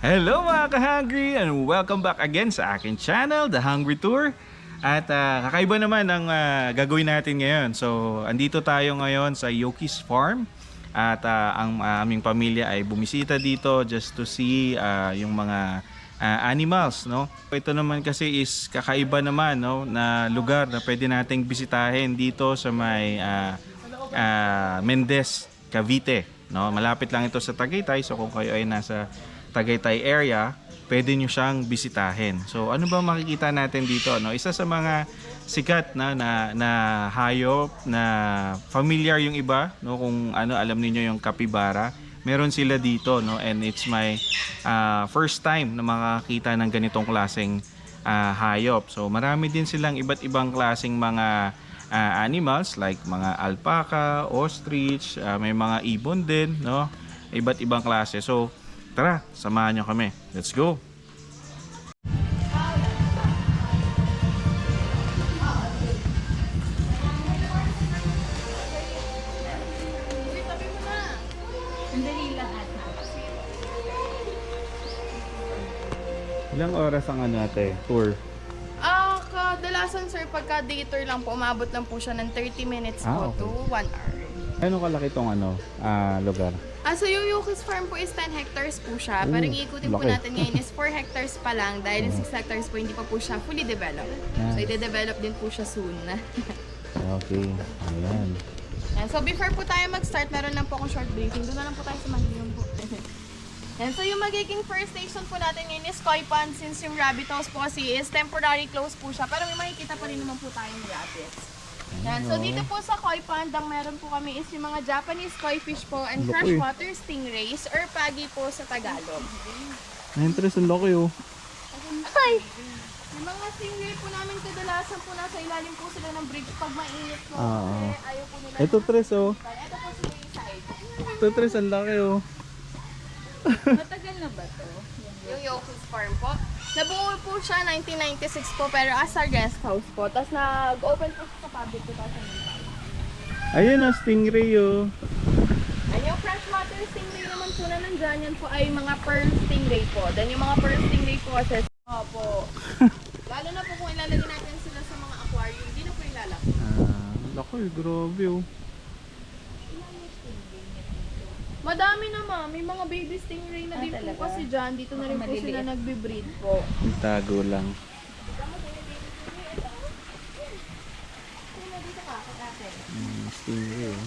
Hello mga ka-hungry and welcome back again sa akin channel, The Hungry Tour. At ah, kakaiba naman ang ah, gagawin natin ngayon. So, andito tayo ngayon sa Yoki's Farm. At ah, ang ah, aming pamilya ay bumisita dito just to see ah, yung mga ah, animals, no? Ito naman kasi is kakaiba naman, no, na lugar na pwede nating bisitahin dito sa may ah, ah, Mendez, Cavite, no? Malapit lang ito sa Tagaytay. So kung kayo ay nasa Tagaytay area, pwede nyo siyang bisitahin. So ano ba makikita natin dito, no? Isa sa mga sikat na na, na hayop na familiar yung iba, no? Kung ano alam niyo yung capybara, meron sila dito, no? And it's my ah, first time na makakita ng ganitong klaseng ah, hayop. So marami din silang iba't ibang klaseng mga ah, animals like mga alpaca, ostrich, ah, may mga ibon din, no? Iba't ibang klase. So tara, samahan nyo kami. Let's go! Ilang oras ang ano ate, tour? Ah, kadalasan sir, pagka day tour lang po, umabot lang po siya ng 30 minutes Ah, po okay. to 1 hour. Ano kalaki tong ano, ah, lugar? Ah, so yung Yukis Farm po is 10 hectares po siya. Oh, Parang iikutin po laki. natin ngayon is 4 hectares pa lang dahil yung 6 hectares po hindi pa po siya fully developed. So, ide-develop din po siya soon. Okay, ayan. Yan. So, before po tayo mag-start, meron lang po akong short briefing. Doon na lang po tayo sa Manilyon po. Yan. So, yung magiging first station po natin ngayon is Koi Pond since yung rabbit house po kasi is temporary close po siya. Pero may makikita pa rin naman po tayong rabbits. Yan. So, dito po sa Koi Pond, ang meron po kami is yung mga Japanese koi fish po and Laki. freshwater stingrays or pagi po sa Tagalog. Na-interest ang laki oh. Ay! Yung mga stingray po namin kadalasan po nasa ilalim po sila ng bridge pag mainit po. Oo. Eh, ayaw po nila. Ito tres oh. Ito po sila yung side. Ito tres ang laki oh. Matagal na ba to? Yung Yoko's Farm po. Nabuo po siya 1996 po pero as a guest house po. Tapos nag-open po siya sa public 2005. Ayun ah, stingray oh. And yung freshwater stingray naman po na nandyan, yan po ay mga pearl stingray po. Then yung mga pearl stingray po kasi, opo. Lalo na po kung ilalagay natin sila sa mga aquarium, hindi na po yung lalaki. Ah, laki, grabe oh. Madami naman, may mga baby stingray na Ah, din talaga? po kasi dyan. Dito na rin po maliliit. sila nagbe-breed po. Itago lang. Mm, stingray oh.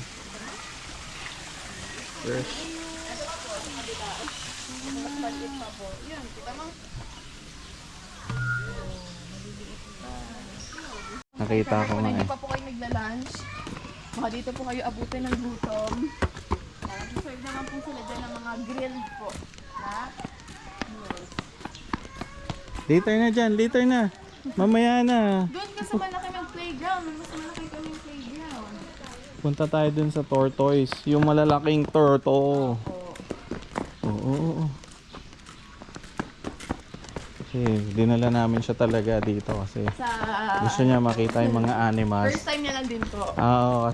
Fresh. Mas maliit pa po. Yun, kita mo. Nakita ko nga hindi eh. pa po kayo nagla-lunch, baka dito po kayo abutin ng gutom. Nag-serve naman po sila dyan ng mga grilled po. Na? meals. Later na dyan, later na. Mamaya na. Doon ka sa malaki ng playground. Mas malaki kami yung playground. Punta tayo dun sa tortoise. Yung malalaking turtle. Oo, oo. Kasi dinala namin siya talaga dito kasi Sa... gusto niya makita yung mga animals. First time niya lang din po. Ah, Oo,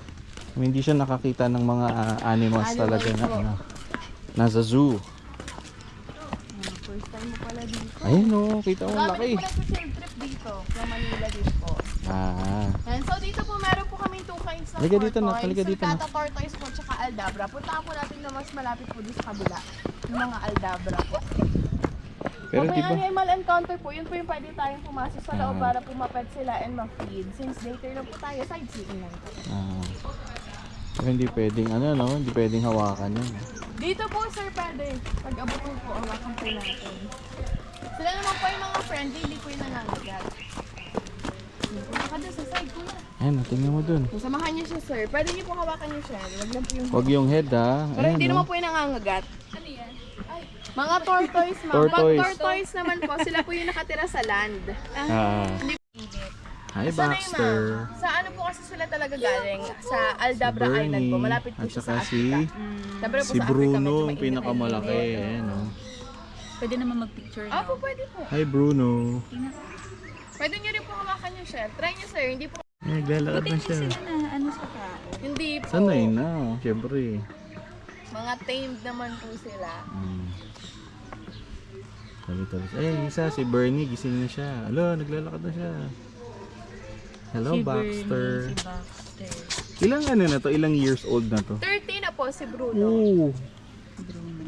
hindi siya nakakita ng mga ah, animals Animals talaga na po. ano. Nasa zoo. First time mo pala dito. Ayun kita mo Kami laki. din po nag-field trip dito. Sa Manila din po. Ah, And so dito po meron po kaming two kinds ng Halika dito na, halika dito na. Sulcata tortoise po tsaka aldabra. Puntahan po natin na mas malapit po doon sa kabila. Yung mga aldabra po. pero Kung di may ba? animal encounter po, yun po yung pwede tayong pumasok sa loob Ah. para pumapet sila and ma-feed. Since later na po tayo, sightseeing lang po. Ah. Hindi pwedeng ano no, hindi pwedeng hawakan yun. Dito po sir, pwede. Pag abot mo po, awakan po natin. Sila naman po yung mga friendly, hindi po yung nangangagat. Punta ka doon sa side ko na. Ayun, oh, tingnan mo dun. Samahan niyo siya sir. Pwede niyo po hawakan yung shell. Wag lang po yung Huwag yung head ha. Pero hindi Ayan, naman po yung nangangagat. Ano yan? Mga tortoise, ma'am. Tortoise. Pag tortoise naman po, sila po yung nakatira sa land. Ah. Hi. Baxter. Sa ano po kasi sila talaga galing? Sa Aldabra Bernie. Island po. Malapit po At siya saka sa si Africa. Siyempre po si Bruno, ang pinakamalaki. Ayan oh. Pwede naman mag-picture Ah, na. po pwede po. Hi Bruno. Pwede niyo rin po hawakan yung shell. Try niyo sir, hindi po. Eh, naglalakad na Hindi siya. sila na ano sa tao. Hindi po. Sanay na, syempre. Mga tamed naman po sila. Mm. Sabi to, eh, isa, si Bernie, gising na siya. Alo, naglalakad na siya. Hello, si Baxter. Bernie, si Baxter. Ilang ano na to? Ilang years old na to? 30 na po si Bruno. Oo. Bruno.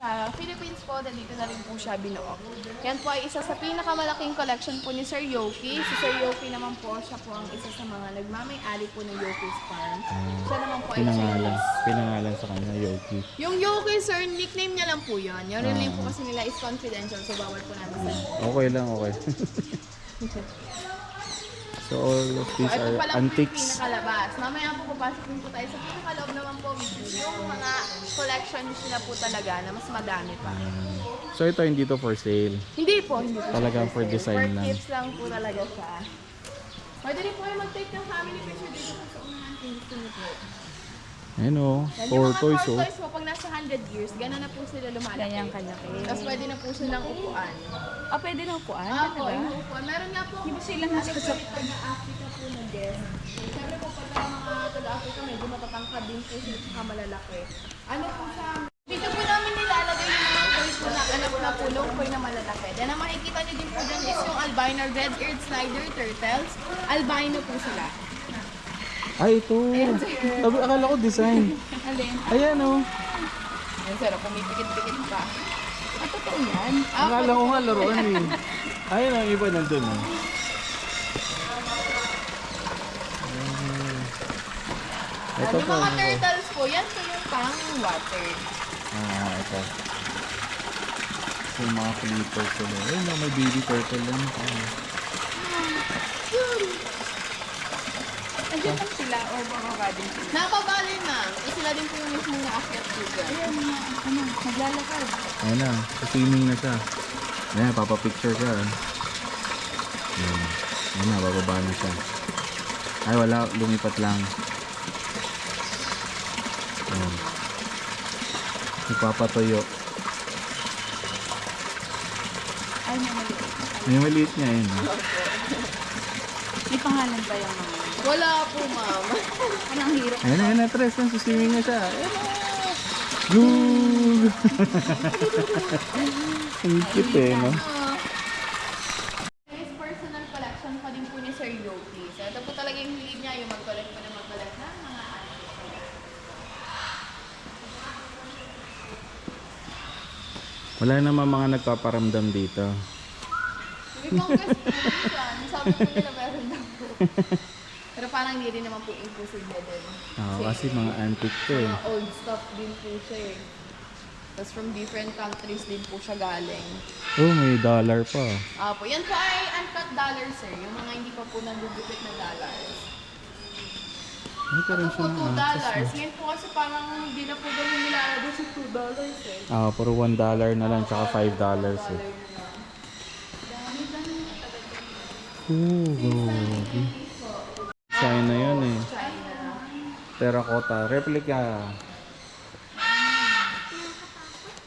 Sa Philippines po, dito na rin po siya binuo. Yan po ay isa sa pinakamalaking collection po ni Sir Yoki. Si Sir Yoki naman po, siya po ang isa sa mga nagmamay-ari po ng Yoki's Farm. Siya naman po ay Pinangalan. Chinese. Pinangalan sa kanya, Yoki. Yung Yoki, sir, nickname niya lang po yun. Yung real name po kasi nila is confidential, so bawal po namin sa Okay lang, okay. so all of these Ito are pa yung antiques. pinakalabas. Mamaya po papasok din po tayo sa pinakaloob naman po, which is yung mga collections nila po talaga na mas madami pa. So ito hindi to for sale. Hindi po, hindi po. Talagang for sale. design for lang. gifts lang po talaga siya. Pwede rin po kayo mag-take ng family picture dito sa unahan gusto niyo po. Ayun o, Yan, for yung mga toys core oh. toys po, pag nasa 100 years, gano'n na po sila lumalaki. Ganyan kalaki. Tapos pwede na po silang upuan. Ah, pwede na upuan? Ah, po, Talaga? yung upuan. Meron nga po. Di ba sila nasa sa taga-Africa po na guest. Siyempre po pag ang mga taga-Africa medyo matatangkad din po sila saka malalaki. Ano po sa... Dito po namin nilalagay yung mga toys po na anak na pulong po na malalaki. Then ang makikita niyo din po dyan is yung albino red-eared slider turtles. Albino po sila. Ay, ito. Sabi, akala ko design. Alin? Ayan oh. o. Yan sir, pumipikit-pikit pa. Ah, totoo yan? Akala ko nga laruan eh. Ayun ang iba nandun oh. Ito yung mga to? turtles po, yan po yung pang water. Ah, ito. Ito yung mga flippers sila. Ayun o, may baby turtle lang. Ah. Andiyan lang sila o baka kadin sila? Napabali na. Eh, sila din po yung mismo na-akyat dito. Ayan, mga, ano, naglalakad. Ayun na, swimming na siya. Ayan, papapicture siya. ah. Ayan. Ayan na, bababa na siya. Ay, wala, lumipat lang. Ayan. Nagpapatuyo. Ay, may maliit. Yung maliit niya yun. ah. May pangalan pa yung mga. Wala po, ma'am. Parang hirap. Ayan na, ayan na, Tres. Ayan, swimming na siya. Ayan na. Good! Ang cute eh, no? Guys, personal collection pa din po ni Sir Yoki. So, ito po talaga yung hilig niya, yung mag-collect pa na mag-collect ng mga Wala naman mga nagpaparamdam dito. Banggas po minsan. Sabi po nila meron lang po. Pero parang hindi rin naman po imposible din. Oo, kasi mga antique to eh. Mga old stuff din po siya eh. Tapos from different countries din po siya galing. Oh, may dollar pa. Ah po, yan po ay uncut dollars sir. Yung mga hindi pa po nagugupit na dollars. May ka rin Ito siya po, ng 2 access. dollars. Ngayon po kasi parang hindi na po ganun nilalabas yung 2 dollars eh. Ah, puro 1 dollar na lang, tsaka 5 dollars eh. Ooh, grabe. China yun eh. Terracotta. Replica.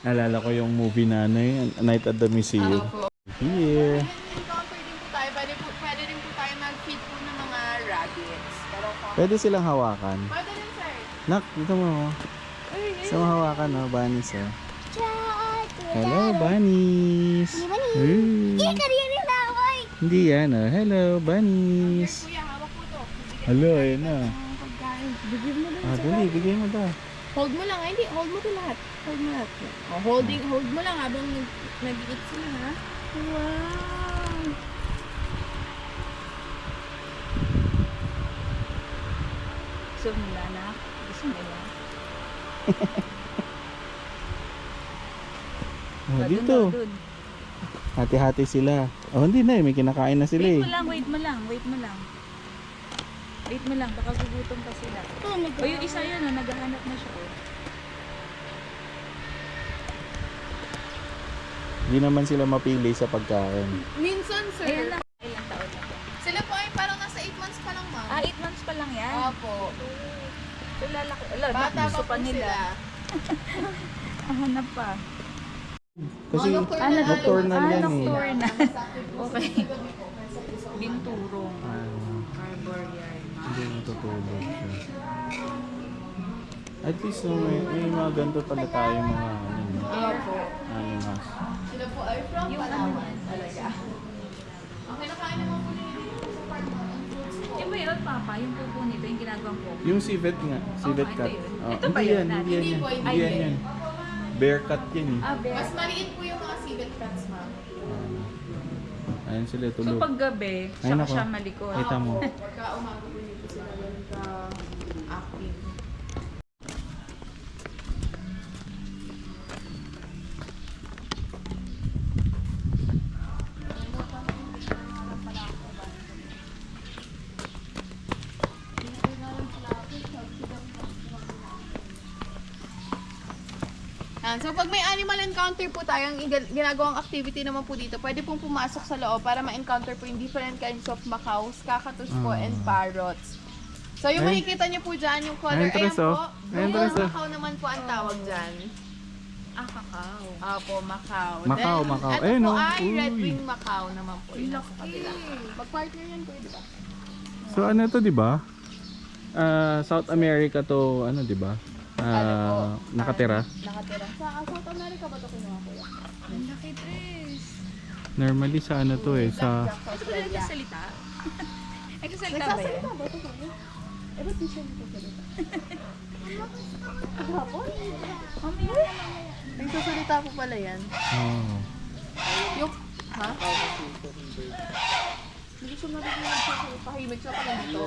Naalala ko yung movie na ano yun, Night at the Museum. Here. Po tayo. Pwede, silang hawakan. Pwede rin sir. Nak, dito mo. oh. Sa mahawakan, no? Bunnies, oh. Hello, bunnies. Hey. Hindi yan, oh. Hello, bunnies. Kuya, hawak po to. Hello, ayun na. Bigyan mo Ah, dali, bigay mo daw. Hold mo lang. Hindi, hold mo to lahat. Hold mo lahat. Oh, holding, hold mo lang habang nag- nag-eat sila ha. Wow! Gusto nila na? Gusto nila? Oh, dito. Hati-hati sila. Oh, hindi na eh. May kinakain na sila Wait eh. mo lang, wait mo lang, wait mo lang. Wait mo lang, baka gugutom pa sila. O yung isa yun, oh, naghahanap na siya. Oh. Hindi naman sila mapili sa pagkain. Minsan, sir. Ayan lang. Ilang taon na to? Sila po ay parang nasa 8 months pa lang, ma'am. Ah, 8 months pa lang yan. Opo. So lalaki. Ala, Bata pa po nila. sila. Ah, hanap pa. Kasi Mga nocturnal Ah, nocturnal ah, yan eh. nocturnal. okay. Binturong. Ah. Hindi natutulog siya. At least no, may, may mga ganito pala tayo mga ano, no? Opo. Animals. Sila po ay from Palawan. Talaga. Okay, nakain naman po nila sa farm mo. Yung mayroon papa, yung pupo nito, yung ginagawang pupo. Yung civet nga. Civet ito cat. yun. Oh, Ito ba hindi yun? yan, Hindi yan. Hindi yan. po, Hindi yan. Bear cat yan eh. Ah, bear. Mas maliit po yung mga civet cats, ma'am. Ayun sila So tulog. pag gabi, Ay, saka nako. siya malikot. Kita mo. Pagka umaga po So, pag may animal encounter po tayo, ang ginagawang activity naman po dito, pwede pong pumasok sa loob para ma-encounter po yung different kinds of macaws, kakatus po, Ah. and parrots. So, yung Ay. makikita niyo po dyan, yung color, Ay, ayan Tres, oh. po, Ayan, blue oh. macaw naman po ang tawag dyan. Ah, kakao. Apo, Macau. Macau, Then, Macau. Ito Ayun, po oh. ay Uy. Red Wing Macau naman po. Yung nasa Laki. kabila. Mag-partner yan po, di ba? So ano to, di ba? Ah, South America to, ano, di ba? Po? nakatira. Nakatira. Sa ah, South America ba ito kinuha ko yan? Ang laki, Tres. Normally sa ano to eh, sa Ito ba nagsasalita? Nagsasalita ba yan? Nagsasalita ba ito? Eh, ba't di siya nagsasalita? Hapon? Mamaya na mamaya. Nagsasalita po pala yan. oh. Yung, ha? Hindi siya marinig nagsasalita. Pahimik siya pala dito.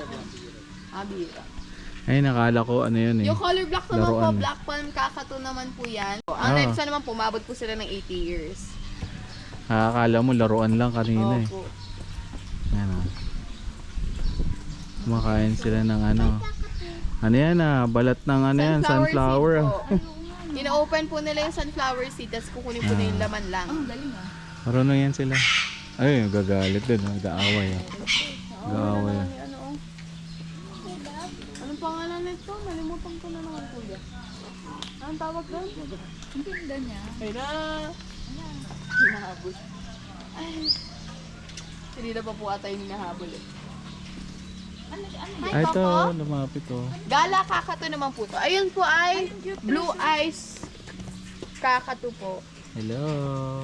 Ah, bira. Ay, nakala ko ano yun eh. Yung color black naman po, Laruan. black palm kakatu naman po yan. Ang Ah. lifespan naman po, umabot po sila ng 80 years. Akala mo laruan lang kanina eh. Opo. Ano. Kumakain sila ng ano. Ano yan ah, balat ng ano yan, sunflower. ah. po. Ina-open po nila yung sunflower seed, tapos kukunin po na yung laman lang. Oh, galing ah. Marunong yan sila. Ay, gagalit din, nag-aaway. ah. Nag-aaway. ah. Ano, oh. Anong pangalan nito? Nalimutan ko na naman kuya. Anong tawag doon? Ang ganda niya. Ay na! Hinahabol. Ay. Hindi na pa po ata yung hinahabol eh. Ano, ano? Ay, ito, lumapit oh. Gala kakatu naman po to. Ayun po ay blue eyes kakatu po. Hello.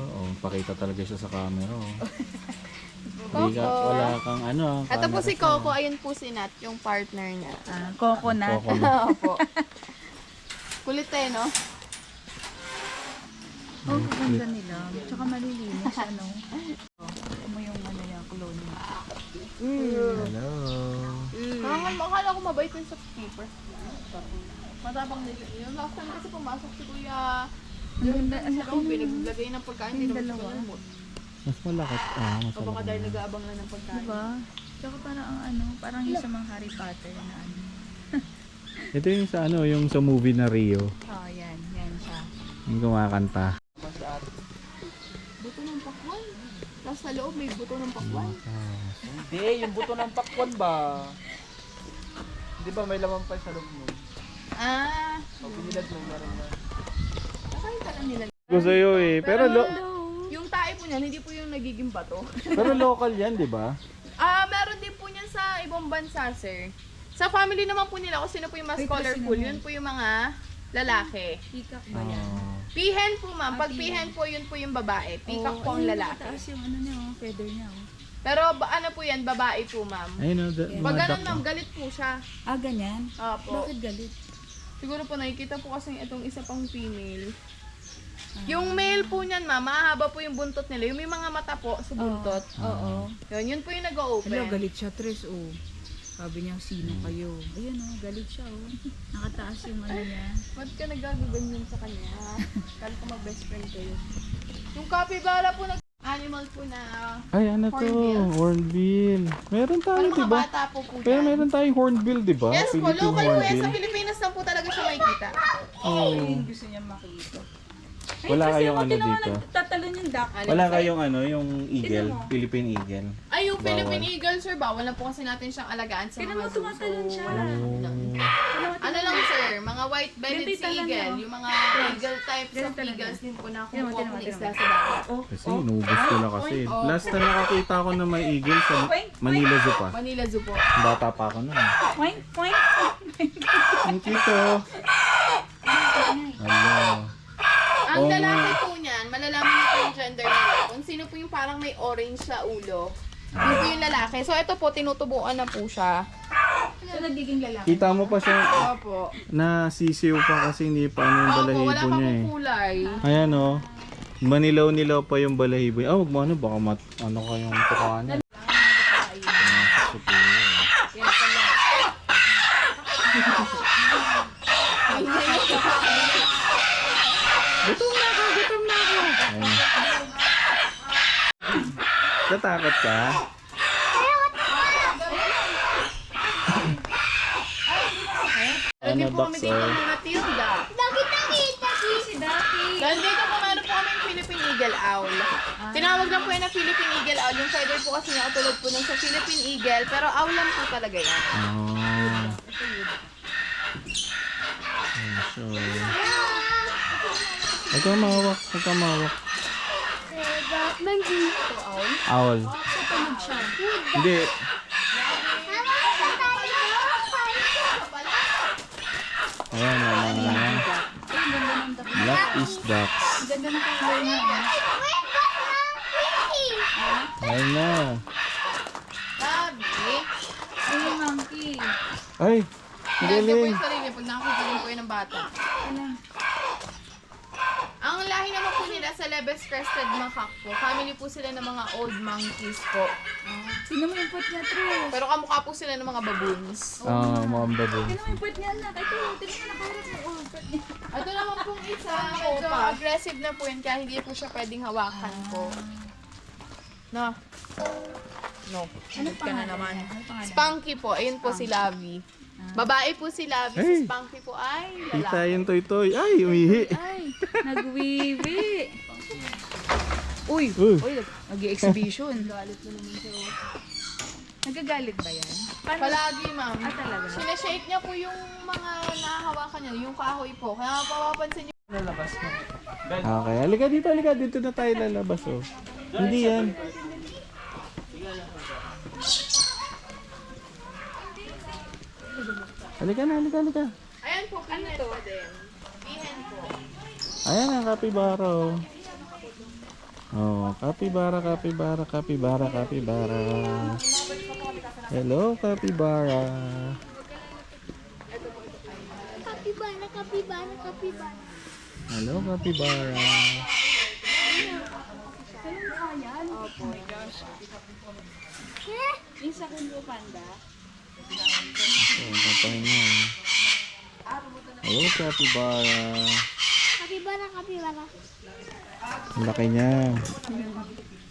Oh, pakita talaga siya sa camera oh. Ka, Coco. wala kang ano. Ito po camera si Coco, ayun po si Nat, yung partner niya. Ah, coconut. Coco. Opo. Kulit eh, no? Oh, ganda nila. Tsaka malilinis, ano. Oh, mo yung ano yung clone niya. Hello. Parang akala ko mabait yun sa keeper. Matapang siya. Yung last time kasi pumasok si Kuya Ang ganda, ang sa laki loob, ng- pinaglagay ng pagkain, hindi Yung Mas malaki. Ah, mas O baka malaki. dahil nag-aabang lang ng pagkain. Diba? Tsaka parang ang ano, parang yung sa mga Harry Potter na ano. Ito yung sa ano, yung sa movie na Rio. Oh, yan. Yan siya. Yung kumakanta. Buto ng pakwan. Tapos sa loob may buto ng pakwan. Hindi, yung buto ng pakwan ba? Di ba may laman pa sa loob mo? Ah, Pag pinilad mo, meron na. nakain ka lang nila. Ko sa'yo eh. Pero, lo- Yung tae po niyan, hindi po yung nagiging bato. pero local yan, di ba? Ah, meron din po niyan sa ibang bansa, sir. Sa family naman po nila, kung sino po yung mas Wait, colorful, yun po yung mga lalaki. Peacock ba yan? Oh. Pihen po, ma'am. Ah, Pag pihen. pihen po, yun po yung babae. Peacock po ang ayun, lalaki. nakataas yung ano niya, oh, feather niya. Oh. Pero ba, ano po yan, babae po, ma'am. Ayun o, da- Pag mga ganun, ma'am, oh. galit po siya. Ah, ganyan? Opo. Bakit galit? Siguro po nakikita po kasi itong isa pang female. Yung male po niyan, ma'am, mahaba po yung buntot nila. Yung may mga mata po sa buntot. Oo. Yun, yun po yung Hello, nag-open. galit siya, Tres, oh. Sabi niya, sino kayo? Ayun, oh, galit siya, oh. Nakataas yung ano niya. Ba't ka nagagaganyan sa kanya? Kala ko mag-best friend kayo. Yung capybara po nag animal po na Ay, ano to? Hornbill. Hornbill. Meron tayo, parang di ba? bata po po Pero dyan. meron tayong hornbill, di ba? Yes po, Philippine local po yan. Sa Pilipinas lang po talaga siya makikita. Oh. gusto niya makita. Wala kayong ano dito? Tatalon yung duck. Wala kayong ano, yung eagle, Tignan mo. Philippine eagle. Ay, yung Bawal. Philippine Eagle, sir, bawal na po kasi natin siyang alagaan sa Tignan mga mo, zoo. tumatalon siya. Ano lang, sir, mga white-bellied Ganito eagle, yung mga eagle types of Ganito eagles din po na Tignan mo, kumukuha po tignan mo, ng isda sa dagat. Oh, Kasi inubos ko na kasi. Oh. Last time nakakita ko na may eagle sa Manila Zoo pa. Manila Zoo po. Bata pa ako nun. point, point. Ang oh. Hello. Ang Oh, lalaki po niyan, gender nila. Kung sino po yung parang may orange sa ulo. Yun po yung lalaki. So, ito po, tinutubuan na po siya. So, nagiging lalaki. Kita mo pa siya Opo. na sisiw pa kasi hindi pa ano yung Opo, wala balahibo pa niya eh. pong kulay. Ayan oh. Manilaw-nilaw pa yung balahibo. Ah, wag mo ano, baka mat, ano kayong tukanan. Gutom na ako, gutom na ako. Natakot ka? Ano, boxer? ng Matilda. Si Daki. Dahil dito po meron po kami Philippine Eagle Owl. Tinawag lang po yan na Philippine Eagle Owl. Yung feather po kasi niya katulad po nun sa Philippine Eagle. Pero owl lang po talaga yan. Oh. So... Huwag kang mahawak, huwag kang mahawak. Owl. Tunog siya. Hindi. Ayan, ang mga Ay, ang ganda ng daki. black is ducks. Ganda ng color niya. ah. Ayan na. Sabi, Ay, monkey. Ay, galing. yung sarili pag nakakita yun ng bata. Ano? Ang lahi naman po nila sa Lebes Crested Macaque po. Family po sila ng mga old monkeys po. Sino mo yung puwet niya, True? Pero kamukha po sila ng mga baboons. Ah, mga baboon. Sino mo yung puwet niya, anak? Ito, tingnan mo nakaharap mo. Oh, puwet niya. Ito naman pong isa, medyo aggressive na po yun kaya hindi po siya pwedeng hawakan po. No. No. Ano Ka na pangalan naman. niya? Ano pangalan? Spunky po. Ayun po si Lavi. Babae po si Lavi. Si Hey. Spunky po ay Kita lalaki. yung toy-toy. Ay, umihi. Ay, nagwiwi. Uy, Uy. uy, nag-exhibition. Galit na naman siya. Nagagalit ba yan? Paano? Palagi, ma'am. Ah, talaga? Sinashake niya po yung mga nahahawakan niya, yung kahoy po. Kaya mapapansin niyo. Lalabas na. Okay, halika dito, halika. Dito na tayo lalabas, oh. Hindi yan. Halika na, halika, halika. Ayan po, pihen po din. Pihen po. Ayan ang kapibara, oh. Oh, kapibara, kapibara, kapibara, kapibara. Hello, kapibara. Kapibara, kapibara, kapibara. Hello, kapibara. Yung sa Kungo Panda. Oh, tatay niya. Hello, kapibara. Kapibara, kapibara. Ang laki niya.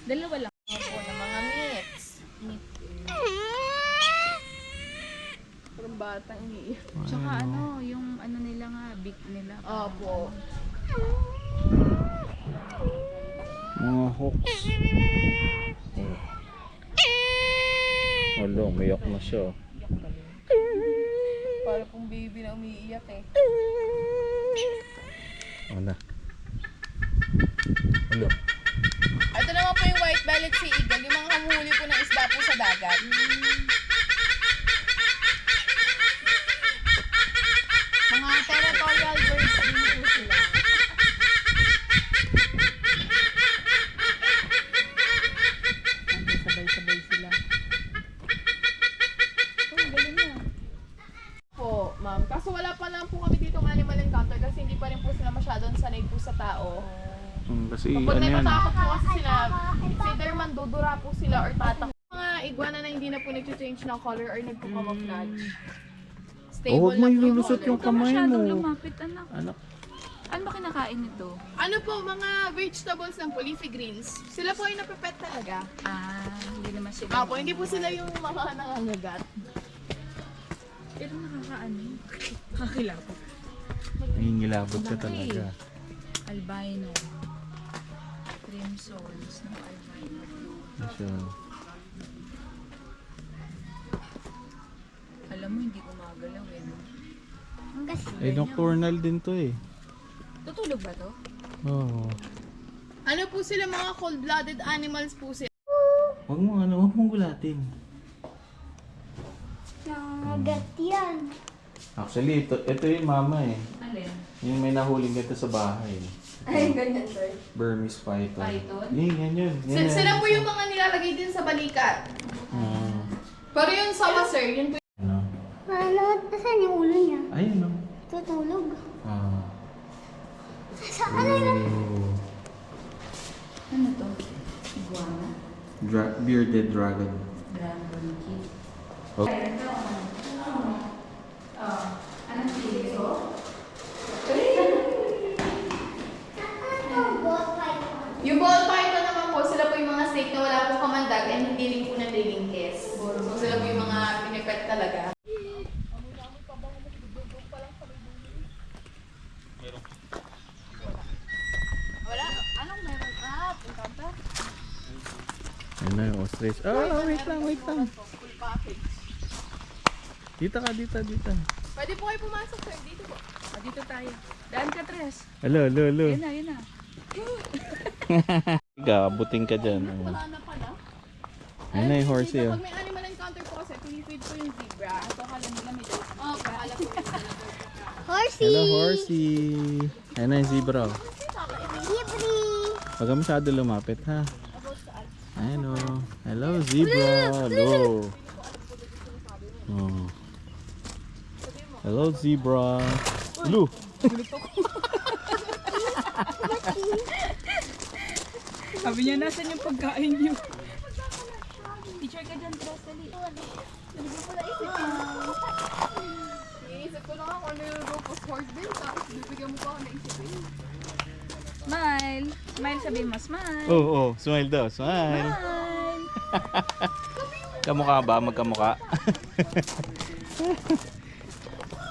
Dalawa lang. Opo, ng mga meats. Parang batang umiiyak. Tsaka ano, yung ano nila nga, big nila. Opo. Mga hawks. Oh. Wala, umiyak na siya. Para pong baby na umiiyak eh. Ano? Ano? Ito naman po yung white bellied sea eagle, yung mga humuhuli po ng isda po sa dagat. Mga territorial birds din po sila. Sabay-sabay sila. Oh, galing na. Po, ma'am. Kaso wala pa lang po kami dito ng animal encounter kasi hindi pa rin po sila masyadong sanay po sa tao. Hmm, kasi Kapag ano yan? natatakot po kasi sila, it's either man dudura po sila or tatak. Mga iguana na hindi na po nag-change ng color or nagpo-camouflage. Stable Oh, huwag mo lang po yung ilulusot color. yung Huwag ka kamay masyadong mo. lumapit, anak. Anak. Ano ba kinakain nito? Ano po, mga vegetables lang po, leafy greens. Sila po ay napipet talaga. Ah, hindi naman sila. Ah po, hindi po sila yung mga nangangagat. Pero nakakaano. Kakilapot. Nangingilabot ka talaga. Albino. Crimsons ng albino. Ano siya? Alam mo, hindi gumagalaw eh. no? Ang gas. Eh, nocturnal din to eh. Tutulog ba to? Oo. Ano po sila, mga cold-blooded animals po sila. Huwag mo ano, huwag mong gulatin. Nangagat yan. Actually, ito, ito yung mama eh. Alin? Yung may nahuling ganito sa bahay. Ay, ganyan, sir. Burmese python. Python? Yan, yan, yan. yan, yan. sila po yung mga nilalagay din sa balikat. Ah, Pero yung sawa, sir, yun po ano? Ano? Nasaan yung ulo niya? Ayun, no? Tutulog. Ah. Saan na yun? Ano to? Iguana? Dra- bearded dragon. Dragon key. Okay. Anong pili ko? Yung ball python naman po, sila po yung mga snake na wala pong kamandag and hindi rin po nalilingkis. So sila po yung mga pinipet talaga. Ayun na yung ostrich. Ah, wait lang, wait lang. Full package. Dito ka, dito, dito. Pwede po kayo pumasok, sir. Dito po. Ah, dito tayo. Daan ka, Tres. Alo, alo, alo. Yun na, yun na. Gabuting ka dyan. Oh. Wala na pala. Ayun na yung horsey, oh. Pag may animal encounter po kasi, pinifeed po yung zebra. So, kala nila may dog. Oo, kala po yung Horsey! Hello, horsey. Ayun na yung zebra. oh. Libre! Huwag ka masyado lumapit, ha? Ayun, oh. Hello, zebra. Hello. Oh. Hello, zebra. Hello. Sabi niya, nasan yung pagkain niyo? Teacher ka dyan, Tres. Dali. Iniisip ko lang ako ano yung Rufus Horse din. Tapos bibigyan mo pa ako ng isipin. Smile. Smile, sabi mo, smile. Oh, oh. Smile daw. Smile. Smile. Kamukha ba? Magkamukha?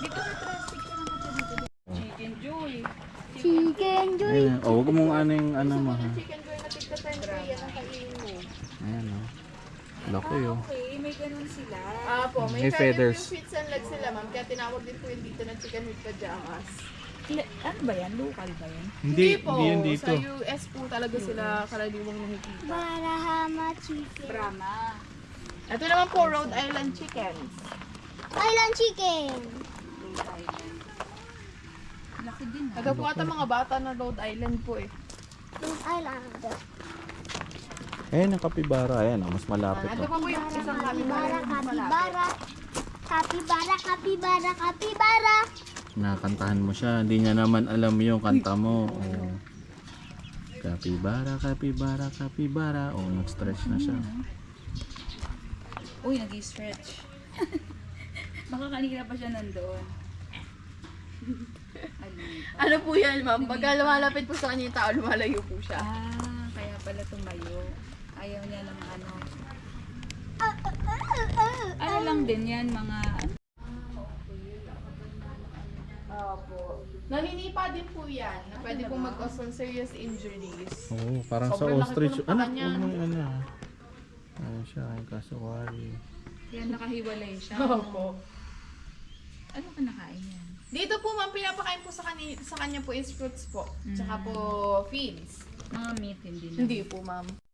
Dito sa Tres, picture dito. Chicken Joy. Chicken joy! Ayun, oh. Huwag mong ano yung ano mo, ha? Chicken joy na tigta 10 ko yan ang kainin mo. Ayan, oh. Laki, oh. Okay, may ganun sila. Ah po, may, May feather feathers. yung sweets and legs sila ma'am. Kaya tinawag din po yung dito na chicken with pajamas. Le- ano ba yan? Local ba yan? Hindi, po. hindi yun dito. Sa US po talaga sila karaniwang nakikita. Barahama chicken. Brahma. Ito naman po, Rhode Island chickens. Island chicken! Laki din ah. Ito po ata mga bata na Rhode Island po eh. Rhode Island. Ayan, ang kapibara. Ayan, oh. Mas malapit, Ito oh. pa po yung isang Kapibara, kapibara. kapibara. Kapibara, kapibara, kapibara. Nakantahan mo siya. Hindi niya naman alam yung kanta mo. Oh. Kapibara, kapibara, kapibara. Oh, nag-stretch na siya. Uy, nag-stretch. Baka kanina pa siya nandoon. Ano po yan ma'am? Pagka lumalapit po sa kanya yung tao, lumalayo po siya. Ah, kaya pala tumayo. Ayaw niya ng ano. Ano lang din yan, mga... Opo. Naninipa din po yan na pwede pong mag-cause ng serious injuries. Oo, oh, parang sa Sobrang laki ostrich. Anak, niya. ano. Ano siya, yung kasawari. Yan, nakahiwalay siya. Opo. Ano ka nakain yan? Dito po ma'am, pinapakain po sa, kani sa kanya po is fruits po. Tsaka po feeds. Mga meat, hindi na. Hindi po ma'am.